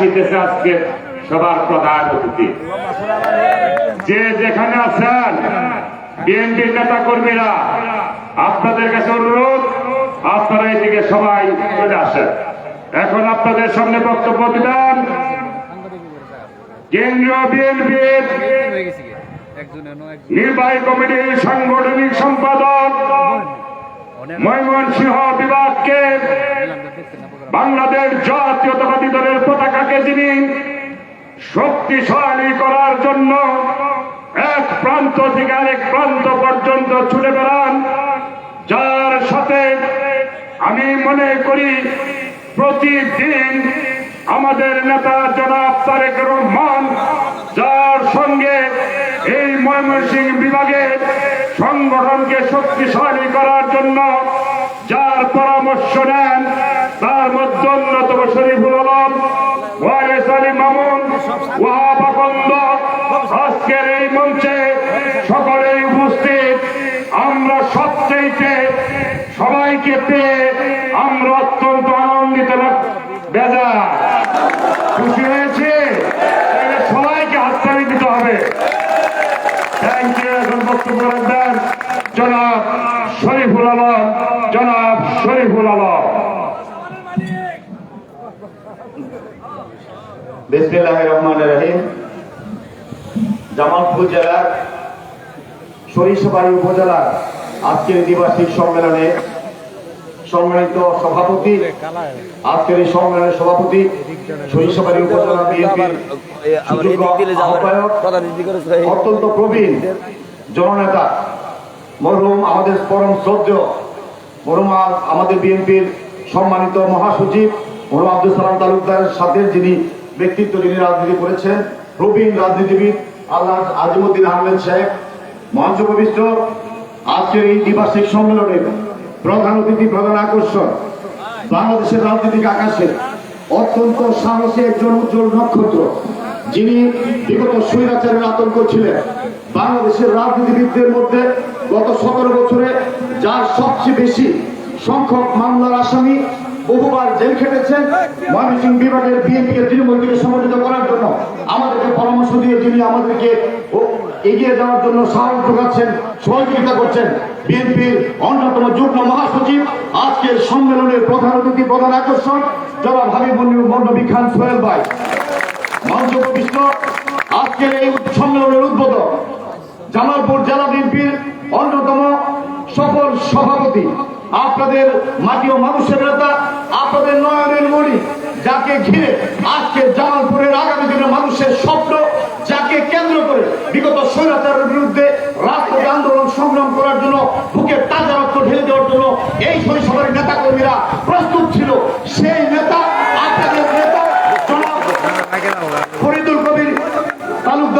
আসিতেছে আজকে সবার প্রধান অতিথি। যে যেখানে আছেন, বিএনপির নেতা কর্মীরা আপনাদের কাছে অনুরোধ, আপনারা এদিকে সবাই চলে আসেন। এখন আপনাদের সামনে বক্তব্য দিবেন কেন্দ্রীয় বিএনপির নির্বাহী কমিটির সাংগঠনিক সম্পাদক ময়মনসিংহ বিভাগকে আমরা দেখতে না প্রোগ্রাম বাংলাদেশ জাতীয়তাবাদী দলের পতাকাকে যিনি শক্তিশালী করার জন্য এক প্রান্ত থেকে আরেক প্রান্ত পর্যন্ত ছুটে বেড়ান, যার সাথে আমি মনে করি প্রতিদিন আমাদের নেতা জনাব তারেক রহমান যার সঙ্গে এই ময়মনসিংহ বিভাগের সংগঠনকে শক্তিশালী করার জন্য যার পরামর্শ নেন সবাইকে পেয়ে আমরা অত্যন্ত আনন্দিত বেজা খুশি সবাইকে হাততালি দিতে হবে। জনাব শরীফুল আলম, জনাব শরীফুল আলম। জেলার সরিষাবাড়ি উপজেলার আজকের সম্মেলনে সম্মানিত সভাপতি আজকের এই সম্মেলনের সভাপতি উপজেলা বিএনপির অত্যন্ত প্রবীণ জননেতা মরহুম আমাদের পরম শ্রদ্ধেয় মরহুম আমাদের বিএনপির সম্মানিত মহাসচিব মরহুম আব্দুল সালাম তালুকদারের সাথে যিনি ব্যক্তিত্ব যিনি রাজনীতি করেছেন প্রবীণ রাজনীতিবিদ আল্লাহ আজিমুদ্দিন আহমেদ সাহেব প্রবিষ্ট আজকের এই দ্বিবার্ষিক সম্মেলনে প্রধান অতিথি প্রধান আকর্ষণ, বাংলাদেশের রাজনৈতিক আকাশে অত্যন্ত সাহসী একজন উজ্জ্বল নক্ষত্র। যিনি বিগত স্বৈরাচারের আতঙ্ক ছিলেন। বাংলাদেশের রাজনীতিবিদদের মধ্যে গত সতেরো বছরে যার সবচেয়ে বেশি সংখ্যক মামলার আসামি বহুবার জেল খেটেছেন ময়মনসিংহ বিভাগের বিএনপিকে তৃণমূল থেকে সমর্থিত করার জন্য। আমাদেরকে পরামর্শ দিয়ে যিনি আমাদেরকে এগিয়ে যাওয়ার জন্য সাহস যোগাচ্ছেন সহযোগিতা করছেন বিএনপির অন্যতম যুগ্ম মহাসচিব। আজকের সম্মেলনের প্রধান অতিথি প্রধান আকর্ষণ জনাব হাবিব মন্ডবী খান সোহেল ভাই। মঞ্চ আজকের এই সম্মেলনের উদ্বোধক জামালপুর জেলা বিএনপির অন্যতম সফল সভাপতি, আপনাদের মাটি ও মানুষের নেতা, আপনাদের নয়নের মণি, যাকে ঘিরে আজকে জামালপুরের আগামী দিনের মানুষের স্বপ্ন যাকে কেন্দ্র করে বিগত স্বৈরাচারের বিরুদ্ধে রাষ্ট্রীয় আন্দোলন সংগ্রাম করার জন্য বুকে তাজা রক্ত ঢেলে দেওয়ার জন্য এই শৈশবের নেতা কর্মীরা প্রস্তুত ছিল সেই নেতা আপনাদের নেতা জনাব ফরিদুল কবির তালুকদার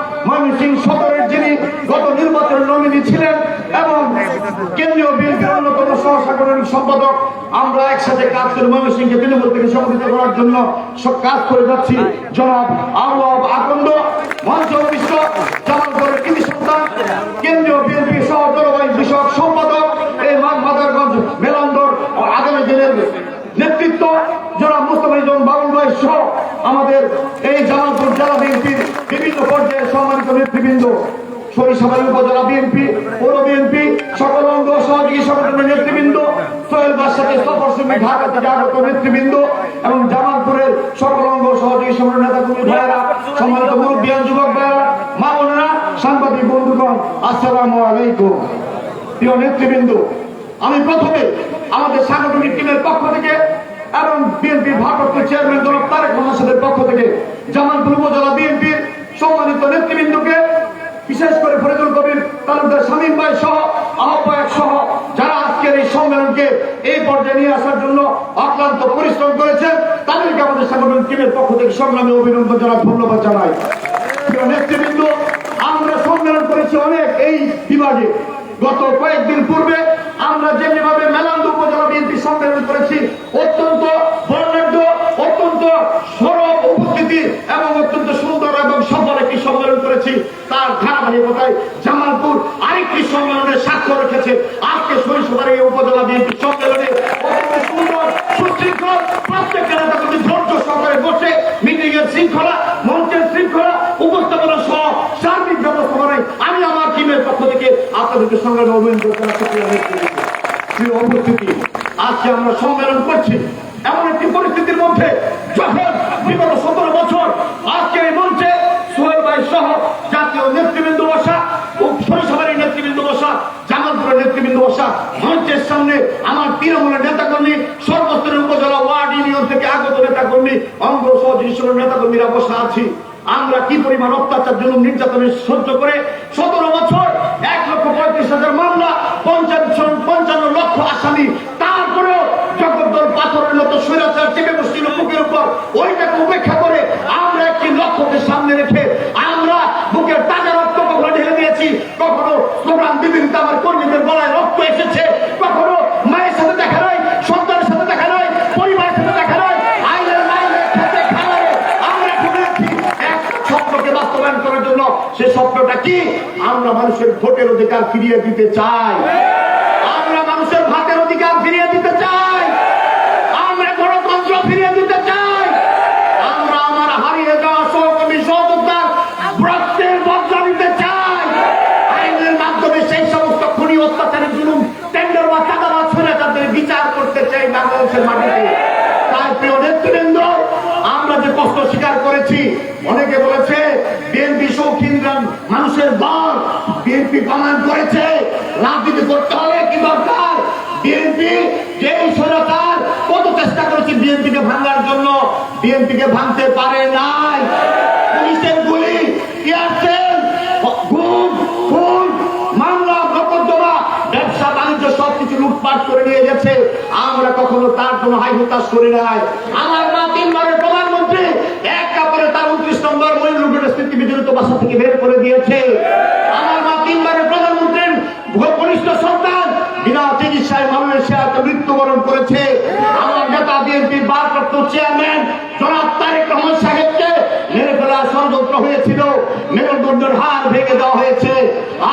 ময়মনসিংহ সদরের যিনি গত নির্বাচনের নমিনি ছিলেন এবং কেন্দ্রীয় বিএনপির অন্যতম সহ সম্পাদক, আমরা একসাথে কাজ করে ময়মনসিংহকে তৃণমূল থেকে সমর্থিত করার জন্য সব কাজ করে যাচ্ছি। জনাব আবহাওয়া আকন্দ, মঞ্চ বিশ্ব জামালপুরের কৃতি সন্তান, কেন্দ্রীয় বিএনপি সহ জলবায়ু বিষয়ক সম্পাদক এই মাঠ মাদারগঞ্জ মেলান্দর ও আগামী দিনের নেতৃত্ব জনাব মুস্তফাইজন বাবুল ভাই সহ আমাদের এই জামালপুর জেলা বিএনপির বিভিন্ন পর্যায়ে সম্মানিত নেতৃবৃন্দ, সরিষাবাড়ি উপজেলা বিএনপি পৌর বিএনপি সকল অঙ্গ সহযোগী সংগঠনের নেতৃবৃন্দ, সোহেল বাসাতে সফর সঙ্গে ঢাকা থেকে আগত নেতৃবৃন্দ এবং জামালপুরের সকল অঙ্গ সহযোগী সংগঠনের নেতা কর্মী ভাইয়েরা, সম্মানিত মুরব্বিয়ান যুবক ভাইয়েরা, মা বোনেরা, সাংবাদিক বন্ধুগণ, আসসালামু আলাইকুম। প্রিয় নেতৃবৃন্দ, আমি প্রথমে আমাদের সাংগঠনিক টিমের পক্ষ থেকে এবং বিএনপির ভারপ্রাপ্ত চেয়ারম্যান জনাব তারেক রহমান পক্ষ থেকে জামালপুর উপজেলা বিএনপির সম্মানিত নেতৃবৃন্দকে, বিশেষ করে ফরিদুল কবির তালুকদার শামীম ভাই সহ, আহ্বায়ক সহ, যারা আজকের এই সম্মেলনকে এই পর্যায়ে নিয়ে আসার জন্য অক্লান্ত পরিশ্রম করেছেন, তাদেরকে আমাদের সাংগঠনিক টিমের পক্ষ থেকে সংগ্রামে অভিনন্দন জানাই, ধন্যবাদ জানাই। নেতৃবৃন্দ, আমরা সম্মেলন করেছি অনেক এই বিভাগে। গত কয়েকদিন পূর্বে আমরা যেমনি ভাবে মেলান্দ উপজেলা বিএনপি সম্মেলন করেছি, অত্যন্ত বর্ণাঢ্য, অত্যন্ত সরব উপস্থিতি এবং অত্যন্ত সুন্দর এবং সফল একটি সম্মেলন করেছি তার ধারাবাহিকতায় জামালপুর আরেকটি সম্মেলনের স্বাক্ষর রেখেছে আজকে সরিষাবাড়ি এই উপজেলা বিএনপি সম্মেলনে শৃঙ্খলা, মঞ্চের শৃঙ্খলা, উপস্থাপনা সহ সার্বিক আমি আমার টিমের পক্ষ থেকে আপনাদেরকে আমরা সম্মেলন করছি। মঞ্চের সামনে আমার তৃণমূলের নেতাকর্মী, সর্বস্তরের উপজেলা ওয়ার্ড ইউনিয়ন থেকে আগত নেতাকর্মী, অঙ্গ নেতাকর্মীরা বসা আছি। আমরা কি পরিমাণ অত্যাচার, জুলুম নির্যাতনের সহ্য করে সতেরো বছর, এক লক্ষ পঁয়ত্রিশ হাজার মামলা, পঞ্চান্ন পঞ্চান্ন লক্ষ আসামি, তারপরেও জগদ্দল পাথরের মতো স্বৈরাচার চেপে বসছিল বুকের উপর। ওইটাকে উপেক্ষা করে আমরা একটি লক্ষ্যকে সামনে রেখে আমরা বুকের তাজা রক্ত কখনো ঢেলে দিয়েছি, কখনো স্লোগান বিবিধ আমার কর্মীদের গলায় রক্ত এসেছে কখনো মায়ের সাথে দেখা নয় সন্তানের সাথে দেখা নয় পরিবারের সাথে দেখা নয় আইনের মাইনের খেতে খাবারে আমরা ঘুরেছি এক স্বপ্নকে বাস্তবায়ন করার জন্য সে স্বপ্নটা কি? আমরা মানুষের ভোটের অধিকার ফিরিয়ে দিতে চাই। আমরা মানুষের ভাতের অধিকার ফিরিয়ে দিতে চাই। আমরা গণতন্ত্র ফিরিয়ে দিতে চাই। আমরা আমার হারিয়ে যাওয়া সহকর্মী সহযোদ্ধার রক্তের বদলা নিতে চাই। আইনের মাধ্যমে সেই সমস্ত খুনি অত্যাচারের জুলুম, টেন্ডার বা চাঁদাবাজ ছেলে তাদের বিচার করতে চাই বাংলাদেশের মাটিতে। তাই প্রিয় নেতৃবৃন্দ, আমরা যে কষ্ট স্বীকার করেছি, অনেকে বলেছে মানুষের দল বিএনপি প্রমাণ করেছে। রাজনীতি করতে হলে কি দরকার? বিএনপি যে সরকার কত চেষ্টা করেছে বিএনপিকে ভাঙার জন্য। বিএনপিকে ভাঙতে পারে নাই। পুলিশের গুলি ব্যবসা, বাণিজ্য, সবকিছু লুটপাট করে নিয়ে গেছে। আমরা কখনো তার কোনো হাই হতাশ করি নাই। আমার মা তিনবারের প্রধানমন্ত্রী এক কাপড়ে তার উনত্রিশ নম্বর স্থিতি বিজড়িত বাসা থেকে বের করে দিয়েছে। আমার মা তিনবারের প্রধানমন্ত্রীর কনিষ্ঠ সন্তান, বিনা চিকিৎসায় মৃত্যুবরণ করেছে। আমার ভারপ্রাপ্ত চেয়ারম্যান জনাব তারেক রহমান সাহেবকে মেরে হয়েছিল। মেরুদণ্ডের হার ভেঙে দেওয়া হয়েছে।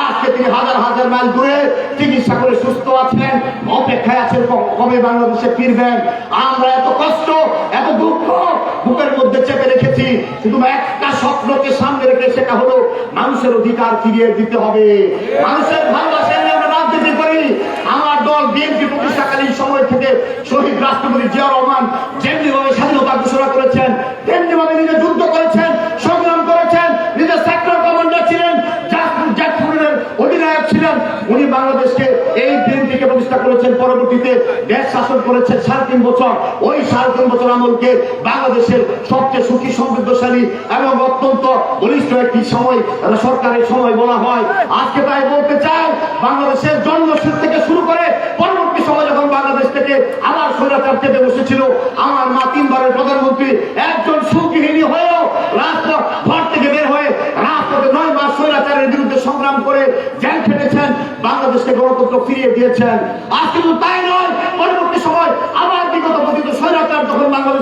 আজকে তিনি হাজার হাজার মাইল দূরে চিকিৎসা করে সুস্থ আছেন, অপেক্ষায় আছেন, কবে বাংলাদেশে ফিরবেন? আমরা এত কষ্ট মধ্যে চেপে রেখেছি, কিন্তু একটা স্বপ্নকে সামনে রেখে সেটা হলো মানুষের অধিকার ফিরিয়ে দিতে হবে। মানুষের ভালোবাসা আমরা রাজনীতি করি। আমার দল বিএনপি প্রতিষ্ঠাকালীন সময় থেকে শহীদ রাষ্ট্রপতি জিয়া শাসন সাড়ে তিন বছর। ওই সাড়ে তিন বছর আমলকে বাংলাদেশের সবচেয়ে সুখী, সমৃদ্ধশালী এবং অত্যন্ত বলিষ্ঠ একটি সময় সরকারের সময় বলা হয়। আজকে তাই বলতে চাই, বাংলাদেশের জন্মসূর থেকে শুরু করে পরবর্তী সময় যখন বাংলাদেশ থেকে আবার স্বৈরাচার চেপে বসেছিল, আমার মা তিনবারের প্রধানমন্ত্রী, একজন সুগৃহিণী হয়েও রাজপথ ঘর থেকে বের হয়ে রাজপথে নয় মাস স্বৈরাচারের বিরুদ্ধে সংগ্রাম করে জেল খেটেছেন বাংলাদেশকে গণতন্ত্র ফিরিয়ে দিয়েছেন। শুধু তাই নয় পরবর্তী সময় আবার বিগত পতিত স্বৈরাচার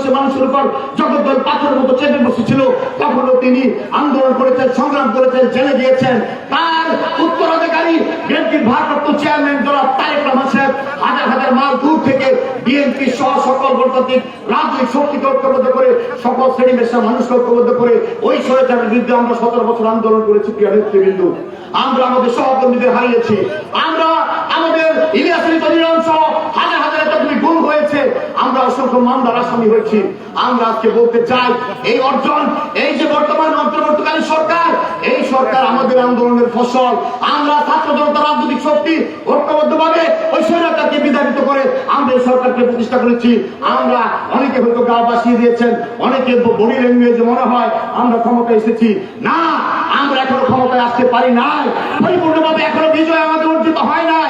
বাংলাদেশের মানুষের উপর জগদ্দল পাথরের মতো চেপে বসেছিল, তখনও তিনি আন্দোলন করেছেন, সংগ্রাম করেছেন, জেলে গিয়েছেন। তার উত্তরাধিকারী বিএনপির ভারপ্রাপ্ত চেয়ারম্যান জনাব তারেক রহমান সাহেব হাজার হাজার মাল দূর থেকে বিএনপি সহ সকল গণতান্ত্রিক, রাজনৈতিক, শক্তিকে ঐক্যবদ্ধ করে, সকল শ্রেণি পেশার মানুষকে ঐক্যবদ্ধ করে ওই স্বৈরাচারের বিরুদ্ধে আমরা সতেরো বছর আন্দোলন করেছি প্রিয় নেতৃবৃন্দ। আমরা আমাদের সহকর্মীদের হারিয়েছি। আমরা আমাদের ইলিয়াস আলী তলিরাম সহ হাজার হাজার এতগুলি গুম হয়েছে অসংখ্য মামলার আসামি হয়েছি। আমরা আজকে বলতে চাই, এই অর্জন, এই যে বর্তমান অন্তর্বর্তীকালীন সরকার, এই সরকার আমাদের আন্দোলনের ফসল। আমরা ছাত্র জনতা রাজনৈতিক শক্তি ঐক্যবদ্ধভাবে ওই সরকারকে বিতাড়িত করে আমরা এই সরকারকে প্রতিষ্ঠা করেছি। আমরা অনেকে হয়তো গা বাসিয়ে দিয়েছেন, অনেকে বডি ল্যাঙ্গুয়েজ মনে হয় আমরা ক্ষমতায় এসেছি। না, আমরা এখনও ক্ষমতায় আসতে পারি নাই। পরিপূর্ণভাবে এখনও বিজয় আমাদের অর্জিত হয় নাই।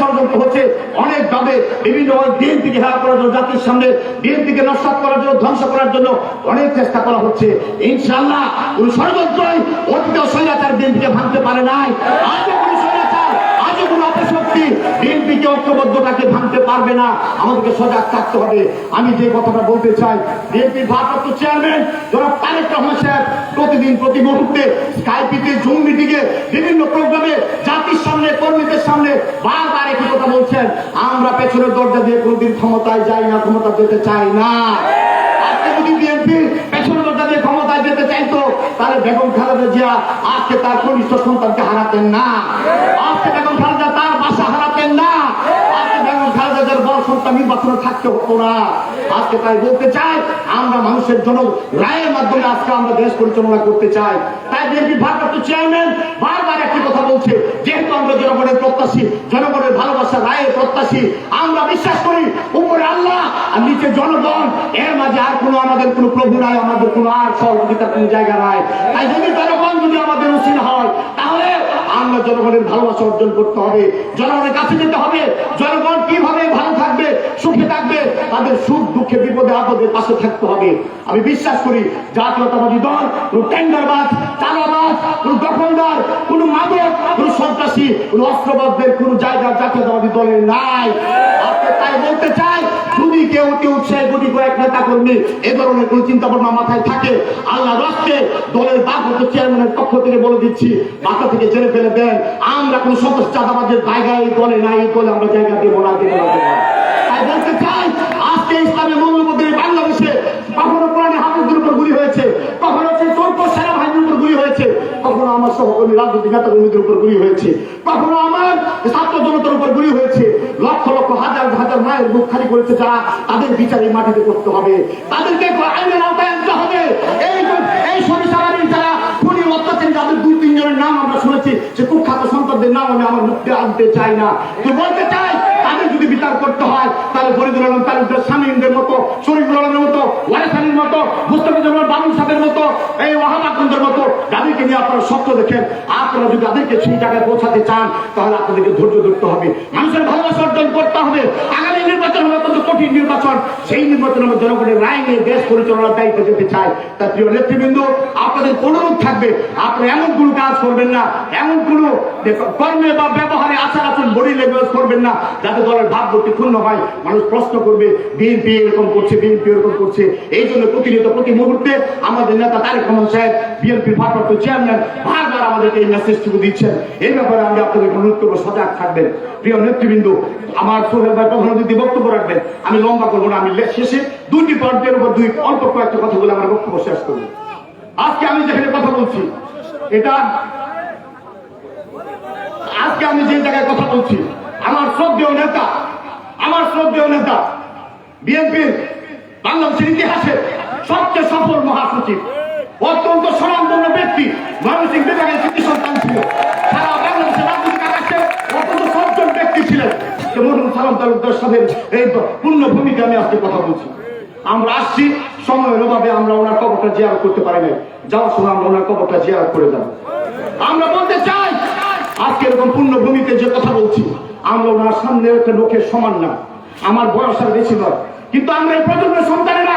ষড়যন্ত্র হচ্ছে অনেক ভাবে বিভিন্ন বিএনপিকে হেরা করার জন্য, জাতির সামনে বিএনপিকে নস্বাত করার জন্য, ধ্বংস করার জন্য অনেক চেষ্টা করা হচ্ছে। ইনশাল্লাহ কোন ষড়যন্ত্রই অতীত স্বৈরাচার বিএনপিকে ভাঙতে পারে নাই। আজও কোনো স্বৈরাচার, আজও কোনো অপশক্তি বিএনপিকে ঐক্যবদ্ধতাকে ভাঙতে পারবে না, আমাদেরকে সজাগ থাকতে হবে। আমি যে কথাটা বলতে চাই বিএনপির ভারপ্রাপ্ত চেয়ারম্যান জনাব তারেক রহমান সাহেব প্রতিদিন প্রতি মুহূর্তে স্কাইপিতে জুম মিটিংয়ে বিভিন্ন প্রোগ্রামে জাতির সামনে, কর্মীদের সামনে বারবার একই কথা বলছেন। আমরা পেছনের দরজা দিয়ে কোনদিন ক্ষমতায় যাই না, ক্ষমতা যেতে চাই না। আজকে যদি বিএনপি পেছনের দরজা দিয়ে ক্ষমতায় যেতে চাইতো, তাহলে বেগম খালেদা জিয়া আজকে তার কনিষ্ঠ সন্তানকে হারাতেন না আজকে বেগম খালেদা তার বাসা হারাতেন না আজকে বেগম খালেদা সন্তান নির্বাচনে থাকতে হতো না। আজকে তাই বলতে চাই, আমরা মানুষের জন্য রায়ের মাধ্যমে আজকে আমরা দেশ পরিচালনা করতে চাই। তাই বিএনপি ভারপ্রাপ্ত চেয়ারম্যান বারবার একটি কথা বলছে, যেহেতু আমরা জনগণের প্রত্যাশী, জনগণের ভালোবাসা রায়ের প্রত্যাশী, আমরা বিশ্বাস করি উপরে আল্লাহ আর নিচে জনগণ, এর মাঝে আর কোনো আমাদের কোনো প্রভু নাই, আমাদের কোনো আর সহযোগিতার কোনো জায়গা নাই। তাই যদি জনগণ যদি আমাদের উচিত হয়, তাহলে আমরা জনগণের ভালোবাসা অর্জন করতে হবে, জনগণের কাছে যেতে হবে, জনগণ কীভাবে ভালো সুখে থাকবে, তাদের সুখ, দুঃখে, বিপদে, আপদে পাশে থাকতে হবে। আমি বিশ্বাস করি, জাতীয়তাবাদী দল, কোন টেন্ডারবাজ, চালাবাজ, কোন দখলদার, কোন মাদক, কোন সন্ত্রাসী, কোন অস্ত্রবাদদের কোন জায়গা জাতীয়তাবাদী দলের নাই। তাই বলতে চাই, যদি কেউ অতি উৎসাহে গুটি কয়েক নেতা কর্মী, এ ধরনের কোন চিন্তা ভাবনা মাথায় থাকে আল্লাহ রাস্তে দলের বাগত চেয়ারম্যানের পক্ষ থেকে বলে দিচ্ছি মাথা থেকে ছেড়ে ফেলে দেন। আমরা কোন সন্ত্রাস, চাঁদাবাজের জায়গায় দলে নাই, এই দলে আমরা জায়গা দেবো না দেবো না দেবো না। তাই বলতে চাই আজকে ইসলামের মূল্যবোধের বাংলাদেশে কখনো প্রাণী হাফিজদের উপর গুলি হয়েছে কখনো সেই চৌক সেনাবাহিনীর উপর গুলি হয়েছে কখনো আমার সহকর্মী রাজনৈতিক নেতা কর্মীদের উপর গুলি হয়েছে। কখনো আমার ছাত্র জনতার উপর গুলি হয়েছে। লক্ষ লক্ষ হাজার হাজার মায়ের মুখ খালি করেছে যারা তাদের বিচার মাটিতে করতে হবে। তাদেরকে আইনের আওতায় আনতে হবে। এই এই সরিষাবাড়ির যারা খুনি অত্যাচারী, যাদের দুই তিনজনের নাম আমরা শুনেছি, সে কুখ্যাত সন্তানদের নাম আমি আমার মুখে আনতে চাই না। তো বলতে চাই, তাদের যদি বিচার করতে হয়, তাহলে ফরিদুল আলম তালুকদার স্বামীদের মতো, শরীফুল আলমের মতো ওয়ারেসানির মতো, মুস্তফিজুর বাবুল সাহেবের মতো, এই ওয়াহাবাকুন্দের মতো যাদেরকে নিয়ে আপনারা স্বপ্ন দেখেন। আপনারা যদি তাদেরকে সেই জায়গায় পৌঁছাতে চান, তাহলে আপনাদেরকে ধৈর্য ধরতে হবে। মানুষের ভালোবাসা অর্জন করতে হবে। আগামী নির্বাচন হবে অত্যন্ত কঠিন নির্বাচন। সেই নির্বাচন আমরা জনগণের রায় নিয়ে দেশ পরিচালনার দায়িত্ব যেতে চাই তার প্রিয় নেতৃবৃন্দ, আপনাদের অনুরোধ থাকবে, আপনারা এমন কোনো কাজ করবেন না, এমন কোনো কর্মে বা ব্যবহারে আচার আচরণ বডি ল্যাঙ্গুয়েজ করবেন না, যাতে দলের ভাবমূর্তি ক্ষুণ্ণ হয়। মানুষ প্রশ্ন করবে, বিএনপি এরকম করছে, বিএনপি এরকম করছে। এই জন্য প্রতিনিয়ত প্রতি মুহূর্তে আমাদের নেতা তারেক রহমান সাহেব, বিএনপির ভারপ্রাপ্ত চেয়ারম্যান, বারবার আমাদেরকে এই মেসেজটুকু দিচ্ছেন। এই ব্যাপারে আমি আপনাদের অনুরোধ করব, সজাগ থাকবেন। প্রিয় নেতৃবৃন্দ, আমার সোহেল ভাই যদি বক্তব্য রাখবেন। আমি লম্বা করব না, আমি শেষে দুইটি পয়েন্টের উপর দুই অল্প কয়েকটা কথা বলে আমার বক্তব্য শেষ করব। আজকে আমি যেখানে কথা বলছি, এটা আজকে আমি যে জায়গায় কথা বলছি, আমার শ্রদ্ধেয় নেতা, আমার শ্রদ্ধেয় নেতা, বিএনপির বাংলাদেশের ইতিহাসে সবচেয়ে সফল মহাসচিব। অত্যন্ত স্বনামধন্য ব্যক্তি ময়মনসিং বিভাগের কৃতি সন্তান ছিল। সারা বাংলাদেশের রাজনৈতিক আকাশে অত্যন্ত সজ্জন ব্যক্তি ছিলেন। যেমন সালাম তালুকদার সাথে এই পূর্ণ ভূমিকা আমি আজকে কথা বলছি। আমরা আসছি, সময়ের অভাবে আমরা ওনার কবরটা জিয়ারত করতে পারি নাই। যাওয়ার সময় আমরা ওনার কবরটা জিয়ারত করে যাব আমরা বলতে চাই, আজকে এরকম পূর্ণভূমিতে যে কথা বলছি, আমরা ওনার সামনে একটা লোকের সমান না। আমার বয়স আর বেশি নয়। কিন্তু আমরা এই প্রজন্মের সন্তানেরা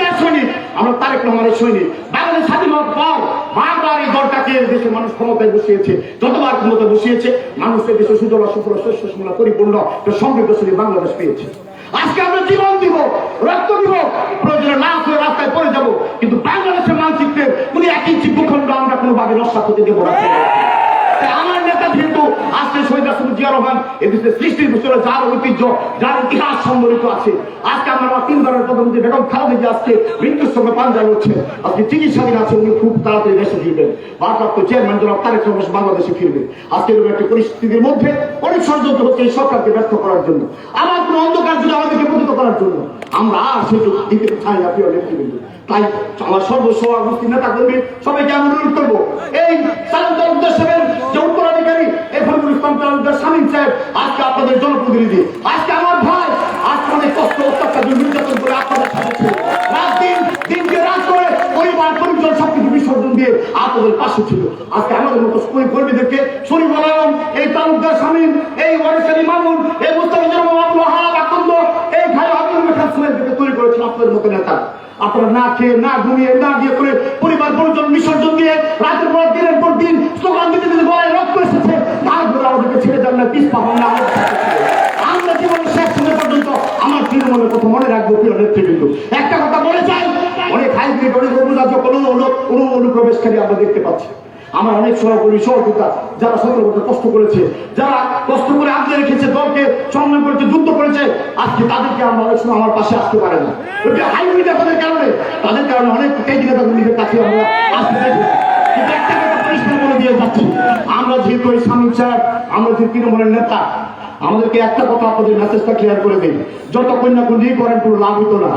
আমরা তারেক রহমানের সৈনিক। বাংলাদেশ স্বাধীন হওয়ার পর বারবার এই দলটাকে দেশে মানুষ ক্ষমতায় বসিয়েছে, যতবার ক্ষমতা বসিয়েছে, মানুষের দেশে সুদল সুফল শস্য শ্যামলা পরিপূর্ণ সমৃদ্ধশালী বাংলাদেশ পেয়েছে। আজকে আমরা জীবন দিব, রক্ত দিব, প্রয়োজনে না করে রাস্তায় পড়ে যাব, কিন্তু বাংলাদেশের মানচিত্রের উনি এক ইঞ্চি ভূখণ্ড আমরা কোনোভাবে নষ্ট হতে দেবো না তাই আমার নেতা যেহেতু আজকে শহীদ রাষ্ট্রপতি জিয়া রহমান এদেশের সৃষ্টির ভিতরে যার ঐতিহ্য, যার ইতিহাস সম্বলিত আছে। আজকে আমরা তিনবারের প্রধানমন্ত্রী বেগম খালেদা জিয়া আজকে মৃত্যুর সঙ্গে পাঞ্জা লড়ছে। আজকে চিকিৎসাধীন আছে উনি, খুব তাড়াতাড়ি দেশে ফিরবেন। ভারপ্রাপ্ত চেয়ারম্যান জনাব তারেক রহমান বাংলাদেশে ফিরবে আজকে এরকম একটি পরিস্থিতির মধ্যে অনেক ষড়যন্ত্র হচ্ছে এই সরকারকে ব্যর্থ করার জন্য। আমার কোনো অন্ধকার যুগে আমাদেরকে পতিত করার জন্য, আমরা আর সেই যুগ দিতে চাই না, প্রিয় নেতৃবৃন্দ। তাই আমার সর্বস্ব মুসলিম নেতা কর্মী, সবাইকে আমি অনুরোধ করব, এই সালাম তালুকদার ইসলাম আজকে আপনাদের জনপ্রতিনিধি, আজকে আমার ভাই, আজকে অনেক কষ্ট অত্যাচার নির্যাতন করে আপনাদের সাথে এই ভাই আপনাদের আপনারা না খেয়ে, না ঘুমিয়ে, না দিয়ে করে পরিবার, পরিজন বিসর্জন দিয়ে রাতের পর দিনের পর দিন স্লোগান দিতে দিতে গলায় রক্ত এসেছে। তারপরে আমাদেরকে ছেড়ে দেন না পিস পাবেন না। আমরা জীবনের শেষ সময় পর্যন্ত আমার তৃণমূলের কথা মনে রাখব, প্রিয় নেতৃবৃন্দ। একটা কথা বলে চাই অনেক হাইব্রিড অনেক অনুরাজ্য কোনো কোনো অনুপ্রবেশকারী আমরা দেখতে পাচ্ছি। আমার অনেক সহকর্মী সহযোগিতা যারা সতেরো বছর কষ্ট করেছে, যারা কষ্ট করে আগলে রেখেছে, দলকে সংগ্রাম করেছে, যুদ্ধ করেছে, আজকে তাদেরকে আমরা অনেক সময় আমার পাশে আসতে পারে না। হাইব্রিড তাদের কারণে তাদের কারণে অনেক নেতা কাছে আমরা আসতে করে আমরা যেহেতু এই স্বামী স্যার আমরা যে তৃণমূলের নেতা, আমাদেরকে একটা কথা আপনাদের মেসেজটা ক্লিয়ার করে দিন, যত কন্যা কুন্ডি করেন, কোনো লাভ হতো না।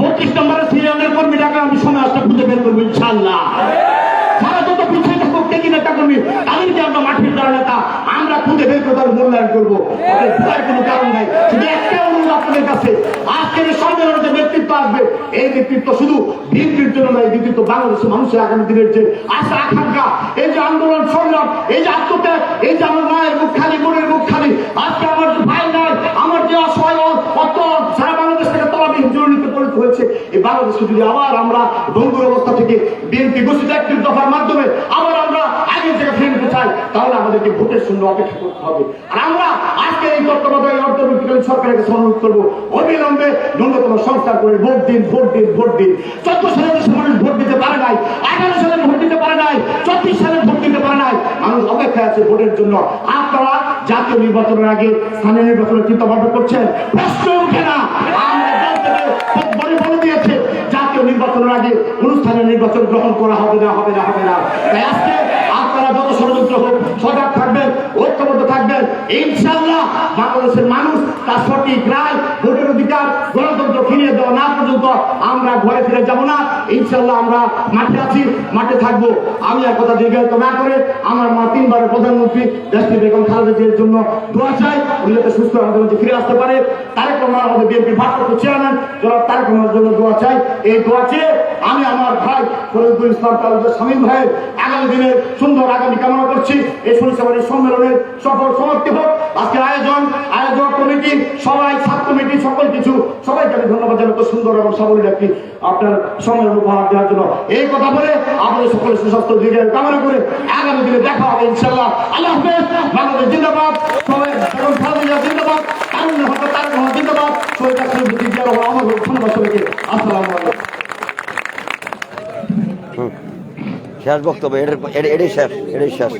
বত্রিশ নম্বরের সিরিয়ালের কর্মীটাকে আমি সময় আসতে খুঁজে বের করব ইনশাল্লাহ টেকি নেতা কর্মী? তাদেরকে আমরা মাঠের দ্বারা নেতা, আমরা খুঁজে বের করে তাদের মূল্যায়ন করব। ভয়ের কোনো কারণ নাই। শুধু একটা অনুরোধ আপনাদের কাছে, আজকের এই সম্মেলনে যে নেতৃত্ব আসবে, এই নেতৃত্ব শুধু বিএনপির জন্য নয় নেতৃত্ব বাংলাদেশের মানুষের আগামী দিনের যে আশা, আকাঙ্ক্ষা, এই যে আন্দোলন, সংগ্রাম, এই যে আত্মত্যাগ, এই যে আমার মায়ের মুখ খালি, বোনের মুখ খালি, আজকে আমার ভাই নাই, আমার যে অসহায় অত সারা বাংলাদেশ থেকে তলাবিহীন জরুরিতে পরিণত হয়েছে, এই বাংলাদেশকে যদি আবার আমরা বন্ধুর অবস্থা থেকে বিএনপি ঘোষিত একটি দফার মাধ্যমে আবার আমরা আগের থেকে ফিরে নিতে চাই তাহলে আমাদেরকে ভোটের শূন্য অপেক্ষা করতে হবে। আর আমরা আজকে এই তত্ত্বাবধায়ক অন্তর্বর্তীকালীন সরকারের কাছে অনুরোধ করব। অবিলম্বে ন্যূনতম সংস্কার করে ভোট দিন ভোট দিন ভোট দিন। চোদ্দ সালে দেশের মানুষ ভোট দিতে পারে নাই, আঠারো সালে ভোট দিতে পারে নাই, চব্বিশ সালে ভোট দিতে পারে নাই। মানুষ অপেক্ষায় আছে ভোটের জন্য। আপনারা জাতীয় নির্বাচনের আগে স্থানীয় নির্বাচনের চিন্তা ভাবনা করছেন। প্রশ্ন থাকবেন। ইনশাল্লাহ বাংলাদেশের মানুষ তার সঠিক রায়, ভোটের অধিকার, গণতন্ত্র ফিরিয়ে দেওয়া না পর্যন্ত আমরা ঘরে ফিরে যাব না। ইনশাল্লাহ আমরা মাঠে আছি, মাঠে থাকব। আমি আর কথা দীর্ঘায়িত না করে আমার মা তিনবারের প্রধানমন্ত্রী দেশটি বেগম খালেদা জিয়ার জন্য দোয়া চাই, উনি যাতে সুস্থ আমাদের ফিরে আসতে পারে। তারেক রহমান আমাদের বিএনপি ভারপ্রাপ্ত চেয়ারম্যান। তারেক রহমানের জন্য দোয়া চাই। এই দোয়া চেয়ে আমি আমার ভাই ফরিদুল ইসলাম তালুকের স্বামীন ভাইয়ের আগামী দিনের সুন্দর আগামী কামনা করছি। এই শনিসভার সম্মেলনের সফল সমাপ্তি হোক। আজকের আয়োজন, আয়োজক কমিটি, সবাই, ছাত্র কমিটি, সকল কিছু, সবাইকে আমি ধন্যবাদ জানাই তো সুন্দর এবং সাবলীল একটি আপনার সম্মেলন উপহার দেওয়ার জন্য। এই কথা বলে আপনাদের সকলের সুস্বাস্থ্য দিকে কামনা করে আগামী দিনে দেখা হবে ইনশাল্লাহ আল্লাহ হাফেজ, বাংলাদেশ জিন্দাবাদ। সবাই জিন্দাবাদ কারণ হতো তার জিন্দাবাদ। কাছে আমার ধন্যবাদ সবাইকে। আসসালামু আলাইকুম। শেষ বক্তব্য এটাই শেষ এটাই শেষ।